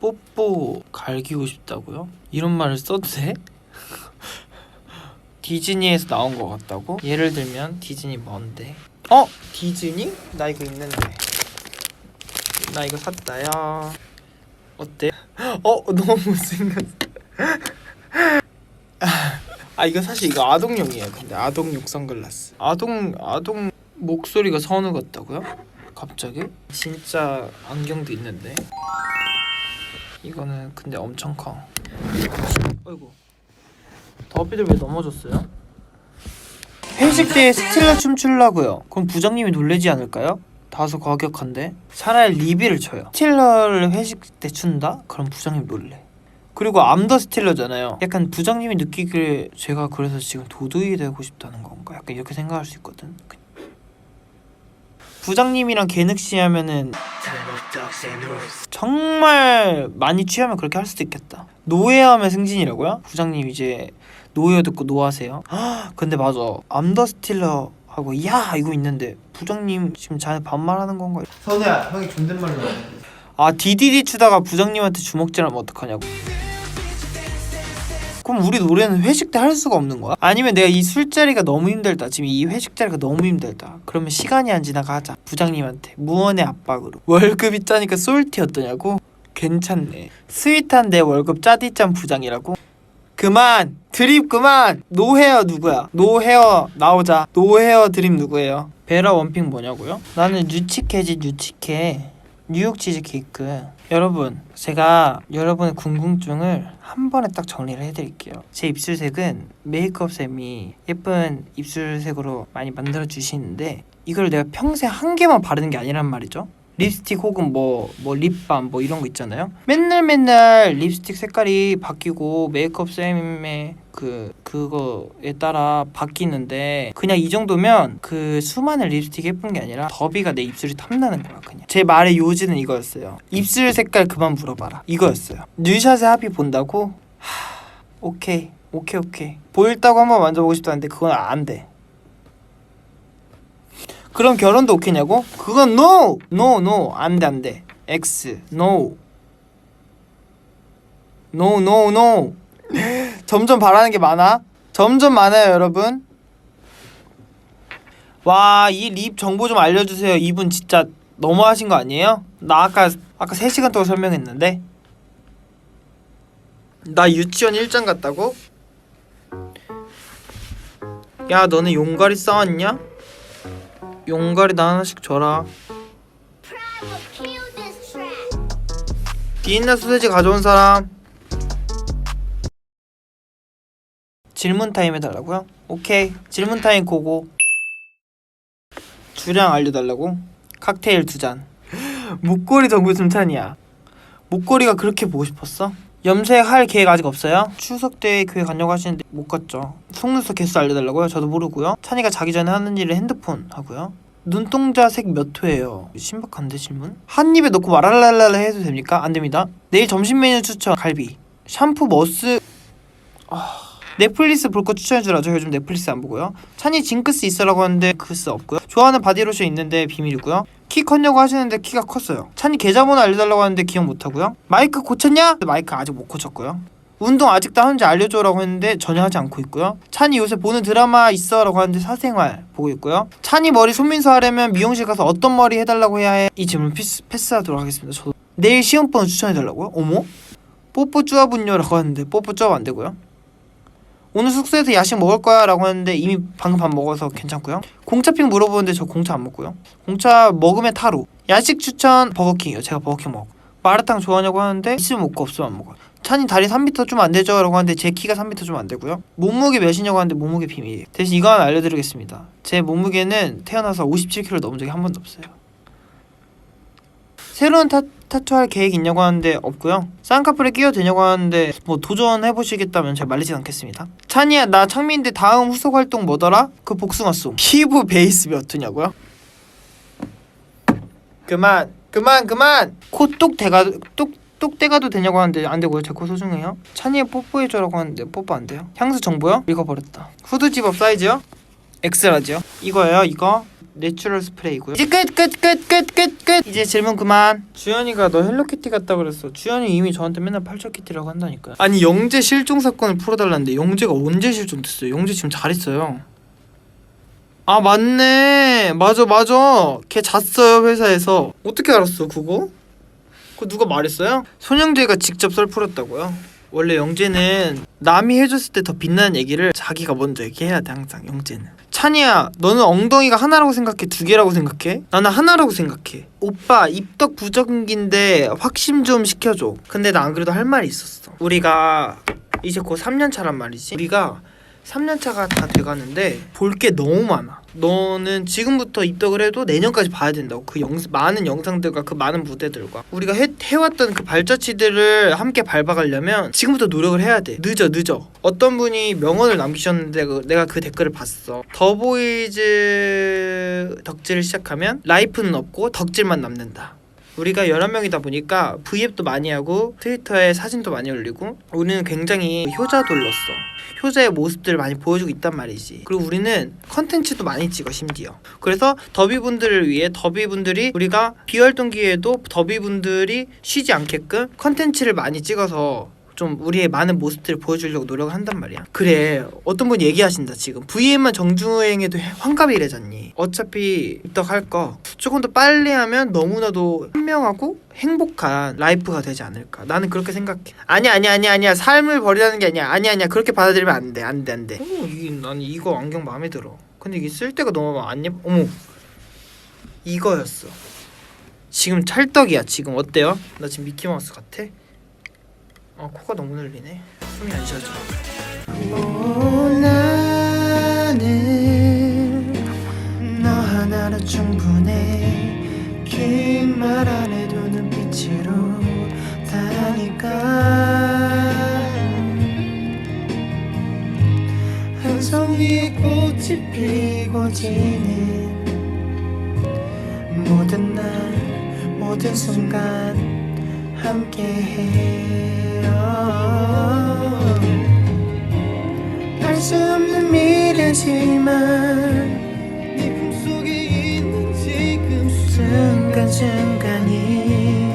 뽀뽀 갈기고 싶다고요? 이런 말을 써도 돼? 디즈니에서 나온 것 같다고? 예를 들면 디즈니 뭔데? 어? 디즈니? 나 이거 있는데 나 이거 샀다야 어때? 어? 너무 못생겼어 아 이거 사실 이거 아동용이에요 근데 아동용 선글라스 아동 아동 목소리가 선우 같다고요? 갑자기? 진짜 안경도 있는데? 이거는 근데 엄청 커. 어이구. 더비들 왜 넘어졌어요? 회식 때 스틸러 춤추려고요. 그럼 부장님이 놀래지 않을까요? 다소 과격한데? 차라리 리비를 쳐요. 스틸러를 회식 때 춘다? 그럼 부장님 놀래. 그리고 암더 스틸러잖아요. 약간 부장님이 느끼기에 제가 그래서 지금 도둑이 되고 싶다는 건가? 약간 이렇게 생각할 수 있거든 부장님이랑 개늑시 하면은 정말 많이 취하면 그렇게 할 수도 있겠다. 노예하면 승진이라고요? 부장님 이제 노예 듣고 노하세요. 헉, 근데 맞아. 암더 스틸러 하고 야 이거 있는데 부장님 지금 자네 반말하는 건가요? 선우야 형이 존댓말로 아 디디디 추다가 부장님한테 주먹질하면 어떡하냐고 그럼 우리 노래는 회식 때 할 수가 없는 거야? 아니면 내가 이 술자리가 너무 힘들다. 지금 이 회식 자리가 너무 힘들다. 그러면 시간이 안 지나가 하자. 부장님한테. 무언의 압박으로. 월급이 짜니까 솔티 어떠냐고? 괜찮네. 스윗한 내 월급 짜디짠 부장이라고? 그만! 드립 그만! 노헤어 누구야? 노헤어 나오자. 노헤어 드립 누구예요? 베라 원픽 뭐냐고요? 나는 뉴치케지 뉴치케 뉴욕 치즈 케이크. 여러분 제가 여러분의 궁금증을 한 번에 딱 정리를 해드릴게요. 제 입술색은 메이크업 쌤이 예쁜 입술색으로 많이 만들어 주시는데 이걸 내가 평생 한 개만 바르는 게 아니란 말이죠 립스틱 혹은 뭐 뭐 립밤 뭐 이런 거 있잖아요. 맨날 맨날 립스틱 색깔이 바뀌고 메이크업 쌤의 그 그거에 따라 바뀌는데 그냥 이 정도면 그 수많은 립스틱 예쁜 게 아니라 더비가 내 입술이 탐나는 거야 그냥. 제 말의 요지는 이거였어요. 입술 색깔 그만 물어봐라. 이거였어요. 뉴샷의 합의 본다고? 하, 오케이 오케이 오케이 보일다고 한번 만져보고 싶다는데 그건 안 돼. 그럼 결혼도 오케이냐고? 그건 no! no no 안돼 안돼 X no no no 점점 바라는 게 많아 점점 많아요 여러분 와 이 립 정보 좀 알려주세요 이분 진짜 너무하신 거 아니에요? 나 아까 아까 3시간 동안 설명했는데 나 유치원 1장 갔다고? 야 너네 용가리 싸웠냐? 용가리 나 하나씩 줘라. 비엔나 소세지 가져온 사람 질문 타임 해달라고요? 오케이 질문 타임 고고 주량 알려달라고? 칵테일 두잔 목걸이 정보 순찬이야 목걸이가 그렇게 보고 싶었어? 염색할 계획 아직 없어요? 추석 때 교회 가려고 하시는데 못 갔죠 속눈썹 개수 알려달라고요? 저도 모르고요 찬이가 자기 전에 하는 일을 핸드폰 하고요 눈동자 색 몇 호예요? 신박한데 질문? 한 입에 넣고 말할랄랄 해도 됩니까? 안 됩니다. 내일 점심 메뉴 추천 갈비. 샴푸 머스 아... 넷플릭스 볼 거 추천해주라. 저 요즘 넷플릭스 안 보고요. 찬이 징크스 있어라고 하는데 크스 없고요. 좋아하는 바디로션 있는데 비밀이고요. 키 컸냐고 하시는데 키가 컸어요. 찬이 계좌번호 알려달라고 하는데 기억 못하고요. 마이크 고쳤냐? 마이크 아직 못 고쳤고요. 운동 아직도 하는지 알려줘라고 했는데 전혀 하지 않고 있고요. 찬이 요새 보는 드라마 있어라고 하는데 사생활 보고 있고요. 찬이 머리 손민수 하려면 미용실 가서 어떤 머리 해달라고 해야 해? 이 질문 패스, 패스하도록 하겠습니다. 저도 내일 시험 번호 추천해달라고요? 어머? 뽀뽀 쪼아분요라고 하는데 뽀뽀 쪼아 안 되고요. 오늘 숙소에서 야식 먹을 거야 라고 했는데 이미 방금 밥 먹어서 괜찮고요. 공차핑 물어보는데 저 공차 안 먹고요. 공차 먹으면 타로. 야식 추천 버거킹이요. 제가 버거킹 먹고 마라탕 좋아하냐고 하는데 있으면 먹고 없으면 안 먹어요 찬이 다리 3m 좀 안 되죠? 라고 하는데 제 키가 3m 좀 안 되고요. 몸무게 몇이냐고 하는데 몸무게 비밀이에요. 대신 이거 하나 알려드리겠습니다. 제 몸무게는 태어나서 57kg 넘은 적이 한 번도 없어요 새로운 타, 타투할 계획 있냐고 하는데 없고요. 쌍꺼풀에 끼워도 되냐고 하는데 뭐 도전해보시겠다면 제가 말리진 않겠습니다. 찬이야 나 창민인데 다음 후속 활동 뭐더라? 그 복숭아 송. 피부 베이스 몇 호냐고요? 그만 그만 그만! 코 똑 대가 똑 똑대가도 되냐고 하는데 안 되고요. 제 코 소중해요. 찬이에 뽀뽀해줘라고 하는데 뽀뽀 안 돼요? 향수 정보요? 읽어버렸다. 후드 집업 사이즈요? 엑스라지요? 이거예요 이거 내추럴 스프레이고요. 이제 끝 끝 끝 끝 끝 끝. 이제 질문 그만. 주연이가 너 헬로키티 같다 그랬어. 주연이 이미 저한테 맨날 팔처키티라고 한다니까요. 아니 영재 실종 사건을 풀어달라는데 영재가 언제 실종됐어요? 영재 지금 잘 있어요. 아 맞네. 맞아 맞아. 걔 잤어요 회사에서. 어떻게 알았어 그거? 그거 누가 말했어요? 손영재가 직접 썰 풀었다고요? 원래 영재는 남이 해줬을 때 더 빛나는 얘기를 자기가 먼저 얘기해야 돼 항상 영재는. 찬이야 너는 엉덩이가 하나라고 생각해? 두 개라고 생각해? 나는 하나라고 생각해. 오빠 입덕 부정기인데 확신 좀 시켜줘. 근데 나 안 그래도 할 말이 있었어. 우리가 이제 곧 3년 차란 말이지. 우리가 3년 차가 다 돼가는데 볼 게 너무 많아. 너는 지금부터 입덕을 해도 내년까지 봐야 된다고. 그 영, 많은 영상들과 그 많은 무대들과 우리가 해, 해왔던 그 발자취들을 함께 밟아가려면 지금부터 노력을 해야 돼. 늦어 늦어. 어떤 분이 명언을 남기셨는데 그- 내가 그 댓글을 봤어. 더보이즈 덕질을 시작하면 라이프는 없고 덕질만 남는다. 우리가 11명이다 보니까 V앱도 많이 하고 트위터에 사진도 많이 올리고 우리는 굉장히 효자돌로서 효자의 모습들을 많이 보여주고 있단 말이지. 그리고 우리는 컨텐츠도 많이 찍어 심지어. 그래서 더비분들을 위해 더비분들이 우리가 비활동기에도 더비분들이 쉬지 않게끔 컨텐츠를 많이 찍어서 좀 우리의 많은 모습들을 보여주려고 노력을 한단 말이야. 그래 어떤 분이 얘기하신다 지금 VM만 정주행해도 환갑이 래잖니. 어차피 입덕할 거 조금 더 빨리 하면 너무나도 현명하고 행복한 라이프가 되지 않을까. 나는 그렇게 생각해. 아니 아니 아니 아니야 삶을 버리라는 게 아니야. 아니 아니야 그렇게 받아들이면 안 돼. 안 돼, 안 돼. 어, 이, 난 이거 안경 마음에 들어. 근데 이게 쓸 때가 너무 안 예뻐. 어머 이거였어. 지금 찰떡이야. 지금 어때요? 나 지금 미키마우스 같아? 아 코가 너무 늘리네. 숨이 안 쉬어져. 나는 너 하나로 충분해. 긴 말 안 해도 눈빛으로 다니까. 한 송이 꽃이 피고 지는 모든 날 모든 순간 함께해요. 알 수 없는 미래지만 네 품속에 있는 지금 순간 순간이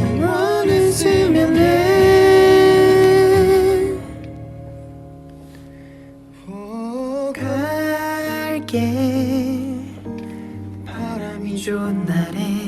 영원했으면 해. 갈게 바람이 좋은 날에